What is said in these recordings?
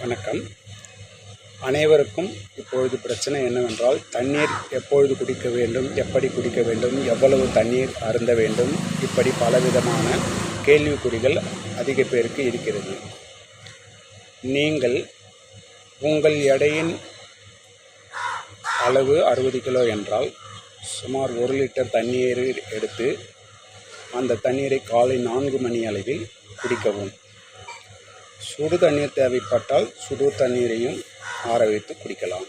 வணக்கம். அனைவருக்கும் இப்பொழுது பிரச்சனை என்னவென்றால் தண்ணீர் எப்பொழுது குடிக்க வேண்டும் எப்படி குடிக்க வேண்டும் எவ்வளவு தண்ணீர் அருந்த வேண்டும் இப்படி பலவிதமான கேள்விக்குறிகள் அதிக பேருக்கு இருக்கிறது. நீங்கள் உங்கள் எடையின் அளவு அறுபது கிலோ என்றால் சுமார் ஒரு லிட்டர் தண்ணீர் எடுத்து அந்த தண்ணீரை காலை நான்கு மணி அளவில் குடிக்கவும். சுடு தண்ணீர் தேவைப்பட்டால் சுடு தண்ணீரையும் ஆற வைத்து குடிக்கலாம்.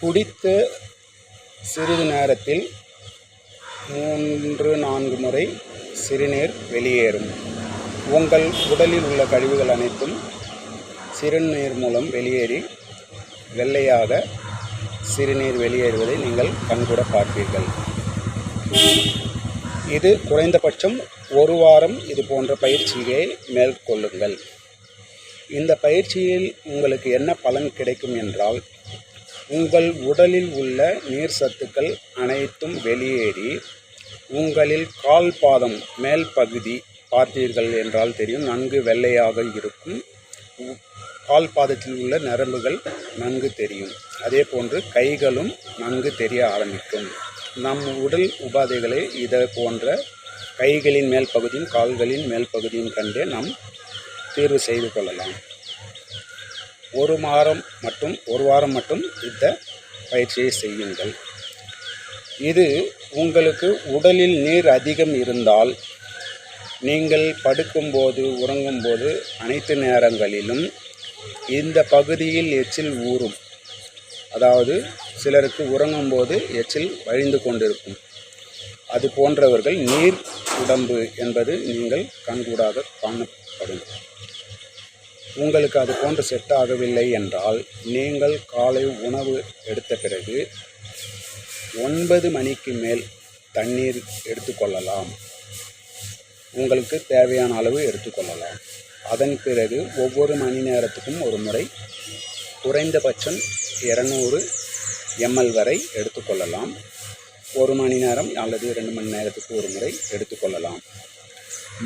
குடித்த சிறிது நேரத்தில் மூன்று நான்கு முறை சிறுநீர் வெளியேறும். உங்கள் உடலில் உள்ள கழிவுகள் அனைத்தும் சிறுநீர் மூலம் வெளியேறி வெள்ளையாக சிறுநீர் வெளியேறுவதை நீங்கள் கண்கூட பார்ப்பீர்கள். இது குறைந்தபட்சம் ஒரு வாரம் இது போன்ற பயிற்சியை மேற்கொள்ளுங்கள். இந்த பயிற்சியில் உங்களுக்கு என்ன பலன் கிடைக்கும் என்றால் உங்கள் உடலில் உள்ள நீர் சத்துக்கள் அனைத்தும் வெளியேறி உங்களில் கால் பாதம் மேல் பகுதி பார்த்தீர்கள் என்றால் தெரியும் நன்கு வெள்ளையாக இருக்கும். உ- கால் பாதத்தில் உள்ள நரம்புகள் நன்கு தெரியும். அதே போன்று கைகளும் நன்கு தெரிய ஆரம்பிக்கும். நம் உடல் உபாதைகளை இதை போன்ற கைகளின் மேல் பகுதியும் கால்களின் மேல் பகுதியும் கண்டே நாம் தீர்வு செய்து கொள்ளலாம். ஒரு வாரம் மட்டும் ஒரு வாரம் மட்டும் இந்த பயிற்சியை செய்யுங்கள். இது உங்களுக்கு உடலில் நீர் அதிகம் இருந்தால் நீங்கள் படுக்கும்போது உறங்கும்போது அனைத்து நேரங்களிலும் இந்த பகுதியில் எச்சில் ஊறும். அதாவது சிலருக்கு உறங்கும்போது எச்சில் வழிந்து கொண்டிருக்கும். அது போன்றவர்கள் நீர் உடம்பு என்பது நீங்கள் கண்கூடாக காணப்படும். உங்களுக்கு அது போன்று செட் ஆகவில்லை என்றால் நீங்கள் காலை உணவு எடுத்த பிறகு ஒன்பது மணிக்கு மேல் தண்ணீர் எடுத்துக்கொள்ளலாம் உங்களுக்கு தேவையான அளவு எடுத்துக்கொள்ளலாம் அதன் பிறகு ஒவ்வொரு மணி நேரத்துக்கும் ஒரு முறை குறைந்தபட்சம் இரநூறு எம்எல் வரை எடுத்துக்கொள்ளலாம் ஒரு மணி நேரம் அல்லது ரெண்டு மணி நேரத்துக்கு ஒரு முறை எடுத்துக்கொள்ளலாம்.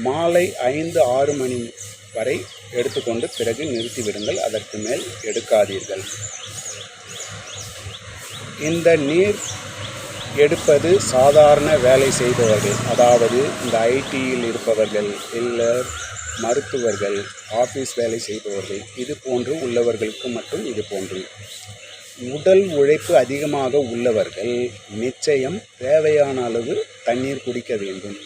மாலை ஐந்து ஆறு மணி வரை எடுத்துக்கொண்டு பிறகு நிறுத்திவிடுங்கள் அதற்கு மேல் எடுக்காதீர்கள். இந்த நீர் எடுப்பது சாதாரண வேலை செய்பவர்கள் அதாவது இந்த ஐடியில் இருப்பவர்கள் இல்லை மருத்துவர்கள் ஆஃபீஸ் வேலை செய்பவர்கள் இது போன்று உள்ளவர்களுக்கு மட்டும் இது போன்று உடல் உழைப்பு அதிகமாக உள்ளவர்கள் நிச்சயம் தேவையான அளவு தண்ணீர் குடிக்க வேண்டும்.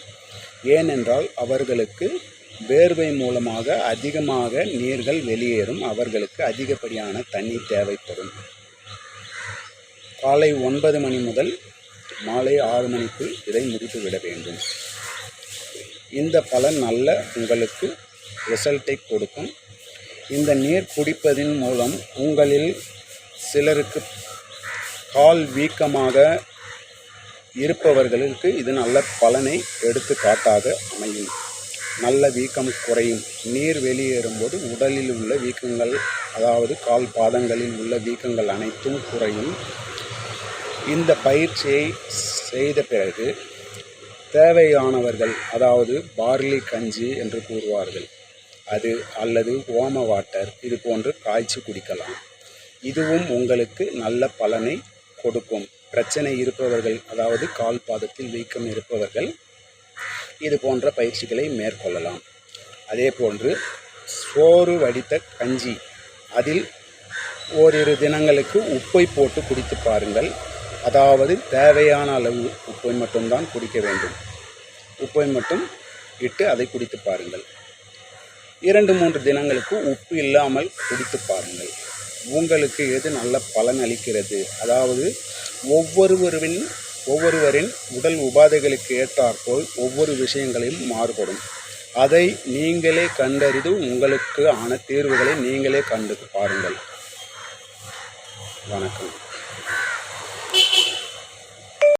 ஏனென்றால் அவர்களுக்கு வேர்வை மூலமாக அதிகமாக நீர்கள் வெளியேறும். அவர்களுக்கு அதிகப்படியான தண்ணீர் தேவைப்படும். காலை ஒன்பது மணி முதல் மாலை ஆறு மணிக்குள் இதை முடித்துவிட வேண்டும். இந்த பலன் நல்ல உங்களுக்கு ரிசல்ட்டை கொடுக்கும். இந்த நீர் குடிப்பதன் மூலம் உங்களில் சிலருக்கு கால் வீக்கமாக இருப்பவர்களுக்கு இது நல்ல பலனை எடுத்து காட்டாக அமையும். நல்ல வீக்கம் குறையும். நீர் வெளியேறும்போது உடலில் உள்ள வீக்கங்கள் அதாவது கால் பாதங்களில் உள்ள வீக்கங்கள் அனைத்தும் குறையும். இந்த பயிற்சியை செய்த பிறகு தேவையானவர்கள் அதாவது பார்லி கஞ்சி என்று கூறுவார்கள். அது அல்லது ஓம வாட்டர் இது போன்று காய்ச்சி குடிக்கலாம். இதுவும் உங்களுக்கு நல்ல பலனை கொடுக்கும். பிரச்சனை இருப்பவர்கள் அதாவது கால் பாதத்தில் வீக்கம் இருப்பவர்கள் இது போன்ற பயிற்சிகளை மேற்கொள்ளலாம். அதே போன்று சோறு வடித்த கஞ்சி அதில் ஓரிரு தினங்களுக்கு உப்பை போட்டு குடித்து பாருங்கள். அதாவது தேவையான அளவு உப்பை மட்டும்தான் குடிக்க வேண்டும். உப்பை மட்டும் இட்டு அதை குடித்து பாருங்கள். இரண்டு மூன்று தினங்களுக்கு உப்பு இல்லாமல் குடித்து பாருங்கள். உங்களுக்கு எது நல்ல பலன் அளிக்கிறது? அதாவது ஒவ்வொருவரின் ஒவ்வொருவரின் உடல் உபாதைகளுக்கு ஏற்றாற்போல் ஒவ்வொரு விஷயங்களையும் மாறுபடும். அதை நீங்களே கண்டறிந்து உங்களுக்கு ஆன தீர்வுகளை நீங்களே கண்டு பாருங்கள். வணக்கம்.